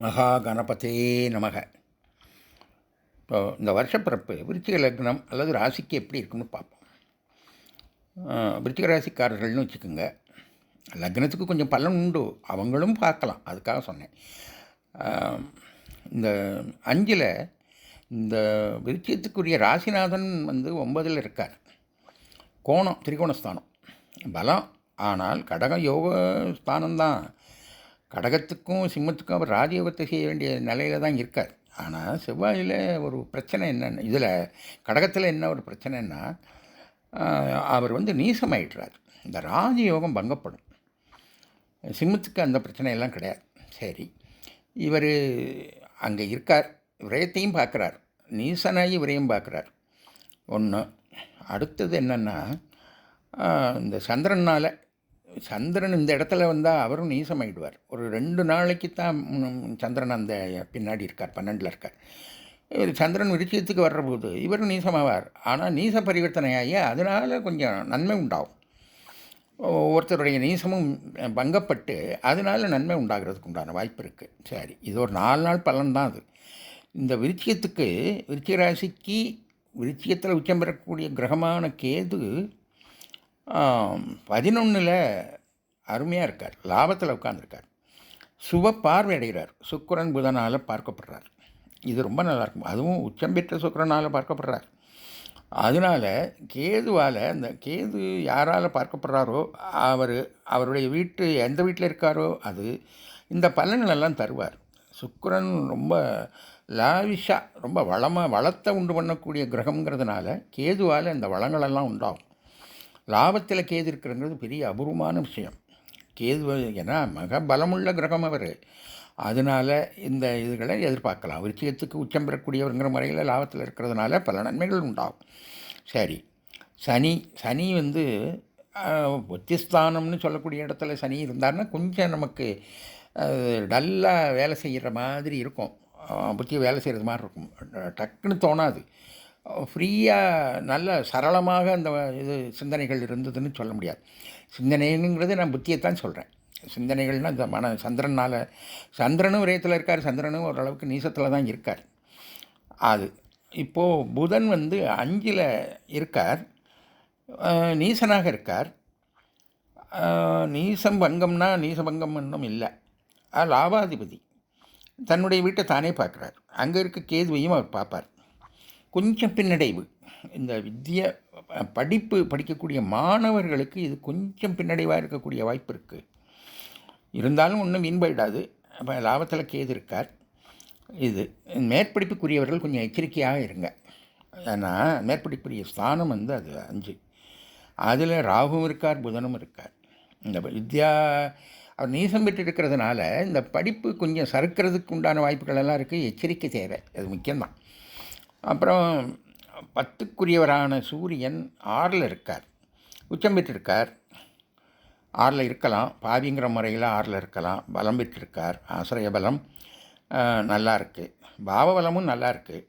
மகா கணபதே நமக. இப்போ இந்த வருஷப்பிறப்பு விருச்சிக லக்னம் அல்லது ராசிக்கு எப்படி இருக்குன்னு பார்ப்போம். விருச்சிக ராசிக்காரர்கள்னு வச்சுக்கோங்க லக்னத்துக்கு கொஞ்சம் பலன் உண்டு. அவங்களும் பார்க்கலாம் அதுக்காக சொன்னேன். இந்த அஞ்சில் இந்த விருச்சியத்துக்குரிய ராசிநாதன் வந்து ஒன்பதில் இருக்கார். கோணம் திரிகோணஸ்தானம். பலம் ஆனால் கடகம் யோக ஸ்தானம்தான் கடகத்துக்கும் சிம்மத்துக்கும் அவர் ராஜயோகத்தை செய்ய வேண்டிய நிலையில தான் இருக்கார். ஆனால் செவ்வாயில் ஒரு பிரச்சனை என்னென்ன இதில் கடகத்தில் என்ன ஒரு பிரச்சனைன்னா அவர் வந்து நீசமாயிடுறார். இந்த ராஜயோகம் பங்கப்படும். சிம்மத்துக்கு அந்த பிரச்சனையெல்லாம் கிடையாது. சரி இவர் அங்கே இருக்கார். விரயத்தையும் பார்க்குறார். நீசனாகி விரயம் பார்க்குறார். ஒன்று அடுத்தது என்னென்னா இந்த சந்திரனால் சந்திரன் இந்த இடத்துல வந்தால் அவரும் நீசமாயிடுவார். ஒரு ரெண்டு நாளைக்கு தான் சந்திரன் அந்த பின்னாடி இருக்கார் பன்னெண்டில் இருக்கார். இவர் சந்திரன் விருச்சியத்துக்கு வர்றபோது இவரும் நீசமாவார். ஆனால் நீச பரிவர்த்தனையாகி அதனால் கொஞ்சம் நன்மை உண்டாகும். ஒருத்தருடைய நீசமும் பங்கப்பட்டு அதனால நன்மை உண்டாகிறதுக்கு உண்டான வாய்ப்பு இருக்குது சரி இது ஒரு நாலு நாள் பலன் தான் அது. இந்த விருச்சியத்துக்கு விருச்சிய ராசிக்கு விருச்சியத்தில் உச்சம் பெறக்கூடிய கிரகமான கேது பதினொன்றில் அருமையாக இருக்கார். லாபத்தில் உட்காந்துருக்கார் சுப பார்வை அடைகிறார் புதனால் பார்க்கப்படுறார். இது ரொம்ப நல்லாயிருக்கும் அதுவும் உச்சம் பெற்ற சுக்கரனால் பார்க்கப்படுறார். அதனால் கேதுவால் அந்த கேது யாரால் பார்க்கப்படுறாரோ அவர் அவருடைய வீட்டு எந்த வீட்டில் இருக்காரோ அது இந்த பலன்களெல்லாம் தருவார். சுக்கரன் ரொம்ப லாவிஷாக ரொம்ப வளமாக வளத்தை உண்டு பண்ணக்கூடிய கிரகங்கிறதுனால கேதுவால் இந்த வளங்களெல்லாம் உண்டாகும். லாபத்தில் கேது இருக்கிறங்கிறது பெரிய அபூர்வமான விஷயம். கேது ஏன்னா மக பலமுள்ள கிரகம் அவர். அதனால் இந்த இதுகளை எதிர்பார்க்கலாம். விருச்சிகத்துக்கு உச்சம் பெறக்கூடியவருங்கிற முறையில் லாபத்தில் இருக்கிறதுனால பல நன்மைகள் உண்டாகும். சரி. சனி சனி வந்து ஒத்திஸ்தானம்னு சொல்லக்கூடிய இடத்துல சனி இருந்தாருன்னா கொஞ்சம் நமக்கு டல்லாக வேலை செய்கிற மாதிரி இருக்கும். புத்தி வேலை செய்கிறது மாதிரி இருக்கும். டக்குன்னு தோணாது. ஃப்ரீயாக நல்ல சரளமாக அந்த இது சிந்தனைகள் இருந்ததுன்னு சொல்ல முடியாது. சிந்தனைங்கிறது நான் புத்தியைத்தான் சொல்கிறேன் சிந்தனைகள்னால் இந்த மன சந்திரனால் சந்திரனும் விரயத்தில் இருக்கார் சந்திரனும் ஓரளவுக்கு நீசத்தில் தான் இருக்கார். அது இப்போது புதன் வந்து அஞ்சில் இருக்கார் நீசனாக இருக்கார். நீசம் பங்கம்னா நீசபங்கம் இன்னும் இல்லை. லாபாதிபதி. தன்னுடைய வீட்டை தானே பார்க்குறார். அங்கே இருக்க கேதுவையும் அவர் பார்ப்பார். கொஞ்சம் பின்னடைவு. இந்த வித்திய படிப்பு படிக்கக்கூடிய மாணவர்களுக்கு இது கொஞ்சம் பின்னடைவாக இருக்கக்கூடிய வாய்ப்பு இருக்குது இருந்தாலும் ஒன்றும் மீன்பயிடாது அப்போ லாபத்தில் கேது இருக்கார். இது மேற்படிப்புக்குரியவர்கள் கொஞ்சம் எச்சரிக்கையாக இருங்க. ஏன்னா மேற்படிப்புக்குரிய ஸ்தானம் வந்து அது அஞ்சு. அதில் ராகுவும் இருக்கார் புதனும் இருக்கார். இந்த வித்யா அவர் நீசம் பெற்று இருக்கிறதுனால இந்த படிப்பு கொஞ்சம் சறுக்கிறதுக்கு உண்டான வாய்ப்புகள் எல்லாம் இருக்குது எச்சரிக்கை தேவை. அது முக்கியம்தான். அப்புறம் பத்துக்குரியவரான சூரியன் ஆறில் இருக்கார். உச்சம் பெற்றிருக்கார் ஆறில் இருக்கலாம். பாவிங்கிற முறையில் ஆறில் இருக்கலாம். பலம் பெற்றிருக்கார். ஆசிரிய பலம் நல்லா இருக்குது பாவபலமும் நல்லா இருக்குது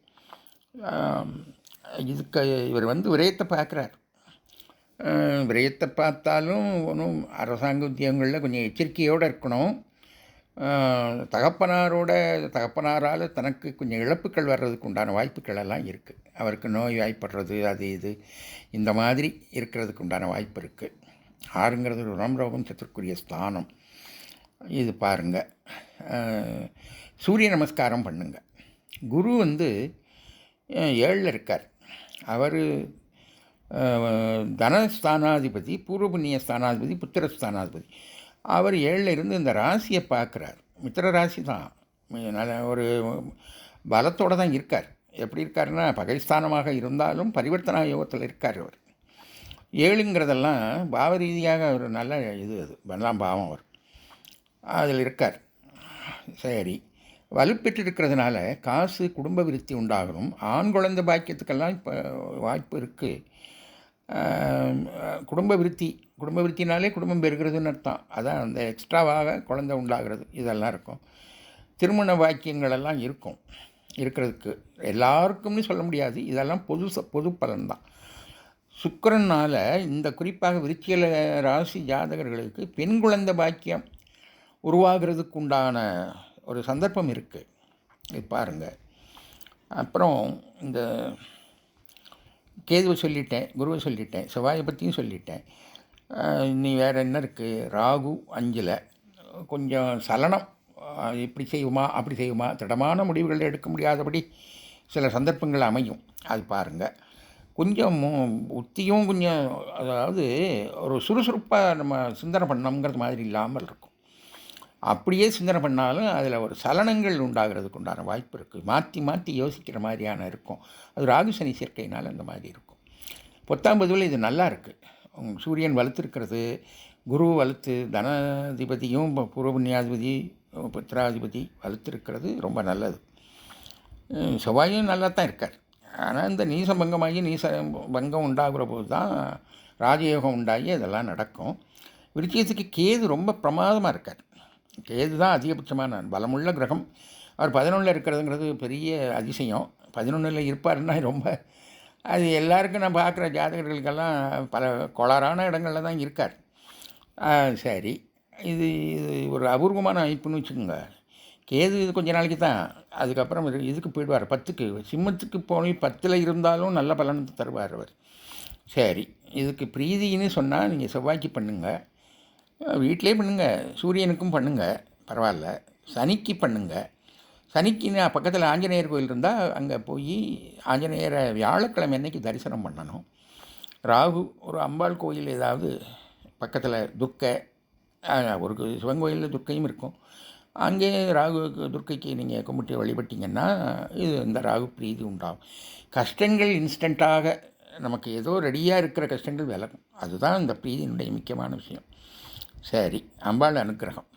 இதுக்கு இவர் வந்து விரயத்தை பார்க்குறார். விரயத்தை பார்த்தாலும் ஒன்றும் அரசாங்க உத்தியோகங்களில் கொஞ்சம் எச்சரிக்கையோடு இருக்கணும். தகப்பனாரோட தகப்பனாரால் தனக்கு கொஞ்சம் இழப்புகள் வர்றதுக்கு உண்டான வாய்ப்புகள் எல்லாம் இருக்குது அவருக்கு நோய் வாய்ப்படுறது அது இது இந்த மாதிரி இருக்கிறதுக்கு உண்டான வாய்ப்பு இருக்குது ஆறுங்கிறது ஒரு ரோகம் சத்துருக்குரிய ஸ்தானம். இது பாருங்கள் சூரிய நமஸ்காரம் பண்ணுங்க. குரு வந்து ஏழில் இருக்கார். அவர் தனஸ்தானாதிபதி பூர்வபுண்ணிய ஸ்தானாதிபதி புத்திர ஸ்தானாதிபதி அவர் ஏழில் இருந்து இந்த ராசியை பார்க்குறார். மித்திர ராசி தான். நல்ல ஒரு பலத்தோடு தான் இருக்கார். எப்படி இருக்காருன்னா பகைஸ்தானமாக இருந்தாலும் பரிவர்த்தனா யோகத்தில் இருக்கார் அவர். ஏழுங்கிறதெல்லாம் பாவ ரீதியாக ஒரு நல்ல இது அது. எல்லாம் பாவம் அவர். அதில் இருக்கார். சரி. வலுப்பெற்று இருக்கிறதுனால காசு குடும்ப விருத்தி உண்டாகணும். ஆண் குழந்தை பாக்கியத்துக்கெல்லாம் இப்போ வாய்ப்பு இருக்குது குடும்ப விருத்தி. குடும்ப விருத்தினாலே குடும்பம் பெறுகிறதுன்னு அர்த்தம். அதான் அந்த எக்ஸ்ட்ராவாக குழந்தை உண்டாகிறது. இதெல்லாம் இருக்கும். திருமண வாக்கியங்கள் எல்லாம் இருக்கும். இருக்கிறதுக்கு. எல்லாருக்கும்னு சொல்ல முடியாது. இதெல்லாம் பொது ச- பொது பலன்தான். சுக்கரனால் இந்த குறிப்பாக விருச்சியல ராசி ஜாதகர்களுக்கு பெண் குழந்தை பாக்கியம் உருவாகிறதுக்கு உண்டான ஒரு சந்தர்ப்பம் இருக்குது இது பாருங்கள் அப்புறம் இந்த கேதுவை சொல்லிட்டேன் குருவை சொல்லிட்டேன் செவ்வாயை பற்றியும் சொல்லிட்டேன். நீ இனி வேறு என்ன இருக்குது ராகு அஞ்சில். கொஞ்சம் சலனம். இப்படி செய்வோமா அப்படி செய்வோமா திடமான முடிவுகள் எடுக்க முடியாதபடி சில சந்தர்ப்பங்கள் அமையும். அது பாருங்கள் கொஞ்சம் உத்தியும் கொஞ்சம் அதாவது ஒரு சுறுசுறுப்பாக நம்ம சிந்தனை பண்ணோங்கிறது மாதிரி இல்லாமல் இருக்கும். அப்படியே சிந்தனை பண்ணாலும் அதில் ஒரு சலனங்கள் உண்டாகிறதுக்கு உண்டான வாய்ப்பு இருக்குது. மாற்றி மாற்றி யோசிக்கிற மாதிரியான இருக்கும். அது ராகு சனி சேர்க்கையினால் அந்த மாதிரி இருக்கும். பொத்தாம்பதுவில் இது நல்லா இருக்குது சூரியன் வலுத்திருக்கிறது. குரு வலுத்து தனாதிபதியும் ப- பூர்வ புண்ணியாதிபதி புத்திராதிபதி வலுத்திருக்கிறது. ரொம்ப நல்லது. செவ்வாயும் நல்லா தான் இருக்கார். ஆனால் இந்த நீச பங்கமாகி நீச பங்கம் உண்டாகிற போது தான் ராஜயோகம் உண்டாகி அதெல்லாம் நடக்கும். விருச்சியத்துக்கு கேது ரொம்ப பிரமாதமாக இருக்கார். கேது தான் அதிகபட்சமான பலமுள்ள கிரகம். அவர் பதினொன்றில் இருக்கிறதுங்கிறது பெரிய அதிசயம். பதினொன்றில் இருப்பாருன்னா ரொம்ப அது எல்லாருக்கும் நான் பார்க்குற ஜாதகர்களுக்கெல்லாம் பல கோளாறான இடங்களில் தான் இருக்கார். சரி. இது இது ஒரு அபூர்வமான அமைப்புன்னு வச்சுக்கோங்க. கேது இது கொஞ்ச நாளைக்கு தான் அதுக்கப்புறம் இதுக்கு போயிடுவார் பத்துக்கு. சிம்மத்துக்கு போய் பத்தில் இருந்தாலும் நல்ல பலன் தருவார் அவர். சரி. இதுக்கு பிரீதின்னு சொன்னால் நீங்கள் செவ்வாய்க்கு பண்ணுங்கள் வீட்டிலே பண்ணுங்கள் சூரியனுக்கும் பண்ணுங்கள் பரவாயில்ல. சனிக்கு பண்ணுங்கள் சனிக்குன்னு பக்கத்தில் ஆஞ்சநேயர் கோயில் இருந்தால் அங்கே போய் ஆஞ்சநேயரை வியாழக்கிழமை அன்னைக்கு தரிசனம் பண்ணணும். ராகு ஒரு அம்பாள் கோயில் ஏதாவது பக்கத்தில் துர்க்கை ஒரு சிவன் கோயிலில் துர்க்கையும் இருக்கும். அங்கே ராகு துர்க்கைக்கு நீங்கள் கும்பிட்டு வழிபட்டிங்கன்னா இது இந்த ராகு பிரீதி உண்டாகும். கஷ்டங்கள் இன்ஸ்டண்ட்டாக நமக்கு ஏதோ ரெடியாக இருக்கிற கஷ்டங்கள் விலகும். அதுதான் இந்த பிரீதியினுடைய முக்கியமான விஷயம். சரி அம்பாள் அனுக்கிரகம்.